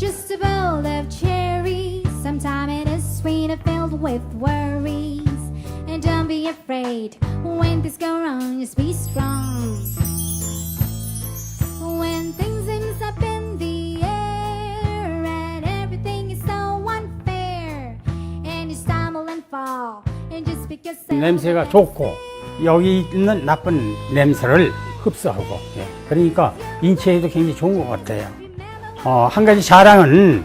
just a bowl of cherries. Sometime it is sweet and filled with worries. And don't be afraid when things go wrong, just be strong. When things seem up in the air and everything is so unfair, and you stumble and fall, and just because 냄새가 좋고 여기 있는 나쁜 냄새를 흡수하고 예. 그러니까 인체에도 굉장히 좋은 것 같아요. 어, 한 가지 자랑은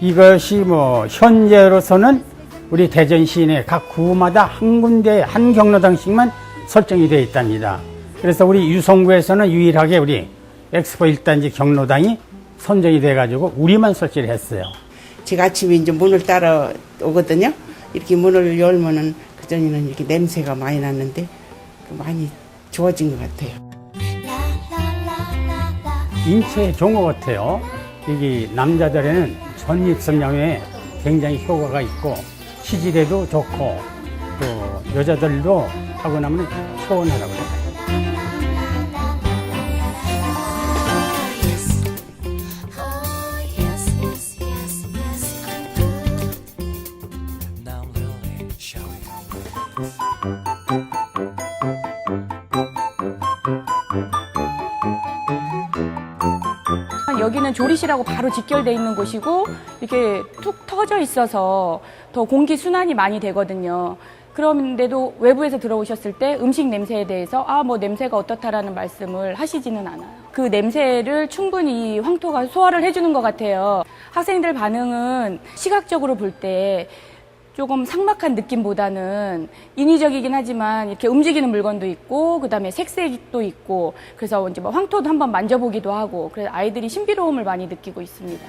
이것이 뭐 현재로서는 우리 대전 시내 각 구마다 한 군데 한 경로당씩만 설정이 되어 있답니다. 그래서 우리 유성구에서는 유일하게 우리 엑스포 1단지 경로당이 선정이 돼가지고 우리만 설치를 했어요. 제가 아침에 이제 문을 따라 오거든요. 이렇게 문을 열면은 그전에는 이렇게 냄새가 많이 났는데 많이 좋아진 것 같아요. 인체에 좋은 것 같아요. 여기 남자들에는 전립선염에 굉장히 효과가 있고 치질에도 좋고 또 여자들도 하고 나면 초원하라고 그래요. 여기는 조리실하고 바로 직결돼 있는 곳이고 이렇게 툭 터져 있어서 더 공기 순환이 많이 되거든요. 그런데도 외부에서 들어오셨을 때 음식 냄새에 대해서 아 뭐 냄새가 어떻다라는 말씀을 하시지는 않아요. 그 냄새를 충분히 황토가 소화를 해주는 것 같아요. 학생들 반응은 시각적으로 볼 때 조금 삭막한 느낌보다는 인위적이긴 하지만 이렇게 움직이는 물건도 있고 그다음에 색색도 있고 그래서 이제 뭐 황토도 한번 만져보기도 하고 그래서 아이들이 신비로움을 많이 느끼고 있습니다.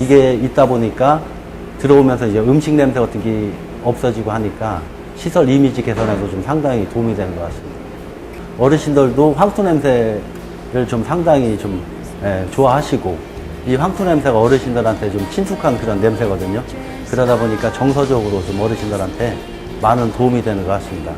이게 있다 보니까 들어오면서 이제 음식 냄새 같은 게 없어지고 하니까 시설 이미지 개선에도 좀 상당히 도움이 되는 것 같습니다. 어르신들도 황토 냄새를 좀 상당히 좀 예, 좋아하시고 이 황토 냄새가 어르신들한테 좀 친숙한 그런 냄새거든요. 그러다 보니까 정서적으로 좀 어르신들한테 많은 도움이 되는 것 같습니다.